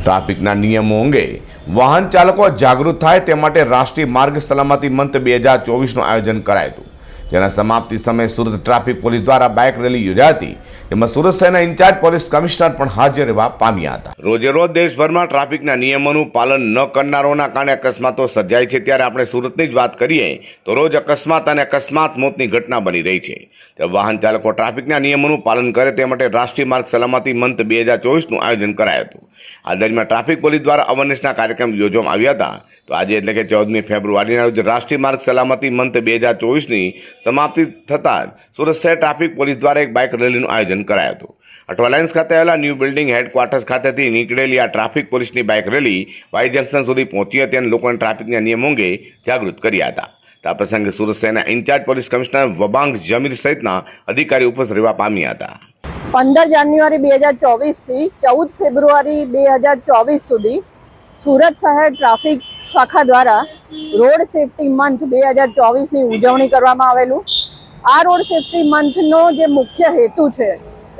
ટ્રાફિકના નિયમો અંગે વાહન ચાલકો જાગૃત થાય તે માટે રાષ્ટ્રીય માર્ગ સલામતી મંથ બે હજાર ચોવીસનું આયોજન કરાયું હતું. જેના સમાપ્તિ સમયે સુરત ટ્રાફિક પોલીસ દ્વારા બાઇક રેલી યોજાઈ હતી. તેમાં સુરત શહેરના ઇન્ચાર્જ પોલીસ કમિશનર પણ હાજર રહેવા પામ્યા હતા. રોજે રોજ દેશભરમાં ટ્રાફિકના નિયમોનું પાલન ન કરનારોના કારણે અકસ્માતો સર્જાય છે. ત્યારે આપણે સુરતની જ વાત કરીએ તો રોજ અકસ્માત અને અકસ્માત મોતની ઘટના બની રહી છે. ત્યારે વાહન ચાલકો ટ્રાફિકના નિયમોનું પાલન કરે તે માટે રાષ્ટ્રીય માર્ગ સલામતી મંથ બે હજાર ચોવીસનું આયોજન કરાયું હતું. આ દરમિયાન ટ્રાફિક પોલીસ દ્વારા અવેરનેસના કાર્યક્રમ યોજવામાં આવ્યા હતા. તો આજે એટલે કે ચૌદમી ફેબ્રુઆરીના રોજ રાષ્ટ્રીય માર્ગ સલામતી મંથ બે હજાર ચોવીસની સમાપ્તિ થતાં સુરત શહેર ટ્રાફિક પોલીસ દ્વારા એક બાઇક રેલીનું આયોજન કરાયું હતું. અઠવાલાયન્સ ખાતે આવેલા ન્યૂ બિલ્ડિંગ હેડક્વાર્ટર્સ ખાતેથી નીકળેલી આ ટ્રાફિક પોલીસની બાઇક રેલી વાય જંકશન સુધી પહોંચી હતી અને લોકોને ટ્રાફિકના નિયમો અંગે જાગૃત કર્યા હતા. આ પ્રસંગે સુરત શહેરના incharge police commissioner Vabang Jamir સહિતના અધિકારી ઉપસ્થિત રહેવા પામ્યા હતા. પંદર જાન્યુઆરી બે હજાર ચોવીસથી ચૌદ ફેબ્રુઆરી બે હજાર ચોવીસ સુધી સુરત શહેર ટ્રાફિક શાખા દ્વારા રોડ સેફટી મંથ બે હજાર ચોવીસની ઉજવણી કરવામાં આવેલું. આ રોડ સેફટી મંથનો જે મુખ્ય હેતુ છે,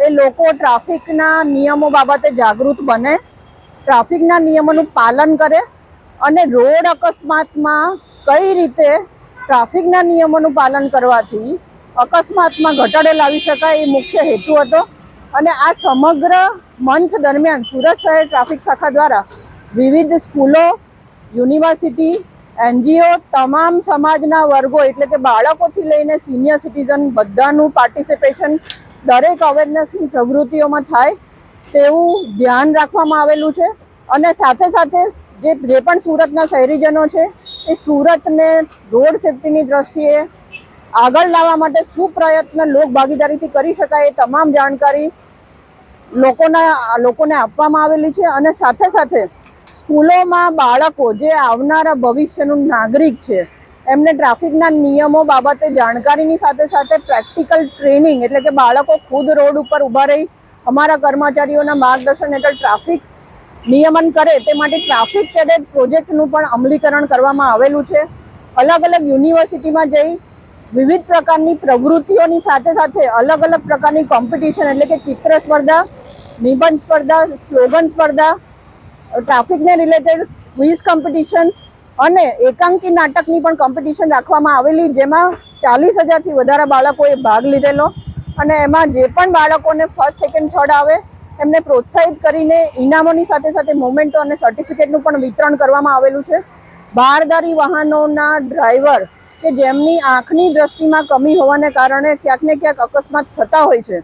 એ લોકો ટ્રાફિકના નિયમો બાબતે જાગૃત બને, ટ્રાફિકના નિયમોનું પાલન કરે અને રોડ અકસ્માતમાં કઈ રીતે ટ્રાફિકના નિયમોનું પાલન કરવાથી અકસ્માતમાં ઘટાડો લાવી શકાય એ મુખ્ય હેતુ હતો. અને આ સમગ્ર મંથ દરમિયાન સુરત શહેર ટ્રાફિક શાખા દ્વારા વિવિધ સ્કૂલો યુનિવર્સિટી એનજીઓ તમામ સમાજના વર્ગો એટલે કે બાળકોથી લઈને સિનિયર સિટીઝન બધાનું પાર્ટિસિપેશન દરેક અવેરનેસની પ્રવૃત્તિઓમાં થાય તેવું ધ્યાન રાખવામાં આવેલું છે. અને સાથે સાથે જે જે પણ સુરતના શહેરીજનો છે, એ સુરતને રોડ સેફટીની દ્રષ્ટિએ આગળ લાવવા માટે શું પ્રયત્ન લોક ભાગીદારીથી કરી શકાય એ તમામ જાણકારી લોકોના, લોકોને આપવામાં આવેલી છે અને સાથે સાથે સ્કૂલોમાં બાળકો જે આવનારા ભવિષ્યનું નાગરિક છે, એમને ટ્રાફિકના નિયમો બાબતે જાણકારીની સાથે સાથે પ્રેક્ટિકલ ટ્રેનિંગ એટલે કે બાળકો ખુદ રોડ ઉપર ઊભા રહી અમારા કર્મચારીઓના માર્ગદર્શન હેઠળ ટ્રાફિક નિયમન કરે તે માટે ટ્રાફિક કેડેટ પ્રોજેક્ટનું પણ અમલીકરણ કરવામાં આવેલું છે. અલગ અલગ યુનિવર્સિટીમાં જઈ વિવિધ પ્રકારની પ્રવૃત્તિઓની સાથે સાથે અલગ અલગ પ્રકારની કોમ્પિટિશન એટલે કે ચિત્ર સ્પર્ધા, નિબંધ સ્પર્ધા, સ્લોગન સ્પર્ધા ટ્રાફિકને રિલેટેડ ક્વિઝ કોમ્પિટિશન્સ અને એકાંકી નાટકની પણ કોમ્પિટિશન રાખવામાં આવેલી, જેમાં ચાલીસ હજારથી વધારે બાળકોએ ભાગ લીધેલો. અને એમાં જે પણ બાળકોને ફર્સ્ટ સેકન્ડ થર્ડ આવે, એમને પ્રોત્સાહિત કરીને ઇનામોની સાથે સાથે મોમેન્ટો અને સર્ટિફિકેટનું પણ વિતરણ કરવામાં આવેલું છે. બારદારી વાહનોના ડ્રાઈવર કે જેમની આંખની દ્રષ્ટિમાં કમી હોવાને કારણે ક્યાંક ને ક્યાંક અકસ્માત થતા હોય છે.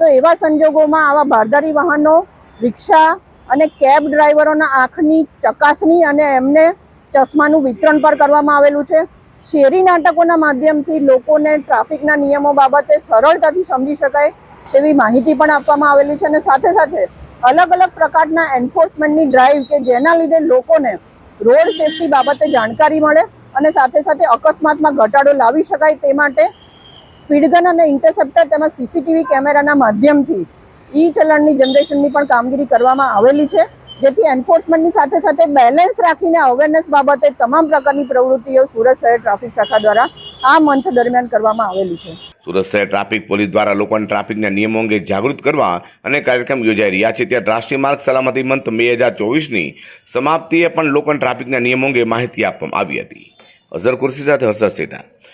તો એવા સંજોગોમાં આવા બારદારી વાહનો, રિક્ષા અને કેબ ડ્રાઈવરોના આંખની ચકાસણી અને એમને ચશ્માનું વિતરણ પણ કરવામાં આવેલું છે. શેરી નાટકોના માધ્યમથી લોકોને ટ્રાફિકના નિયમો બાબતે સરળતાથી સમજી શકાય તેવી માહિતી પણ આપવામાં આવેલી છે અને સાથે સાથે અલગ અલગ પ્રકારના એન્ફોર્સમેન્ટની ડ્રાઈવ કે જેના લીધે લોકોને રોડ સેફટી બાબતે જાણકારી મળે અને સાથે સાથે અકસ્માતમાં ઘટાડો લાવી શકાય તે માટે સ્પીડગન અને ઇન્ટરસેપ્ટર તેમજ સીસીટીવી કેમેરાના માધ્યમથી ઈ ચલણની જનરેશનની પણ કામગીરી કરવામાં આવેલી છે. જેથી એન્ફોર્સમેન્ટની સાથે સાથે બેલેન્સ રાખીને અવેરનેસ બાબતે તમામ પ્રકારની પ્રવૃત્તિઓ સુરત શહેર ટ્રાફિક શાખા દ્વારા આ મંથ દરમિયાન કરવામાં આવેલી છે. સુરત શહેર ટ્રાફિક પોલીસ દ્વારા લોકોને ટ્રાફિકના નિયમો અંગે જાગૃત કરવા અને કાર્યક્રમ યોજાઈ રહ્યા છે. ત્યાં રાષ્ટ્રીય માર્ગ સલામતી મંથ બે હજાર ચોવીસની સમાપ્તિએ પણ લોકોને ટ્રાફિકના નિયમો અંગે માહિતી આપવામાં આવી હતી. અઝર કુર્સી સાથે હર્ષદ સેઠા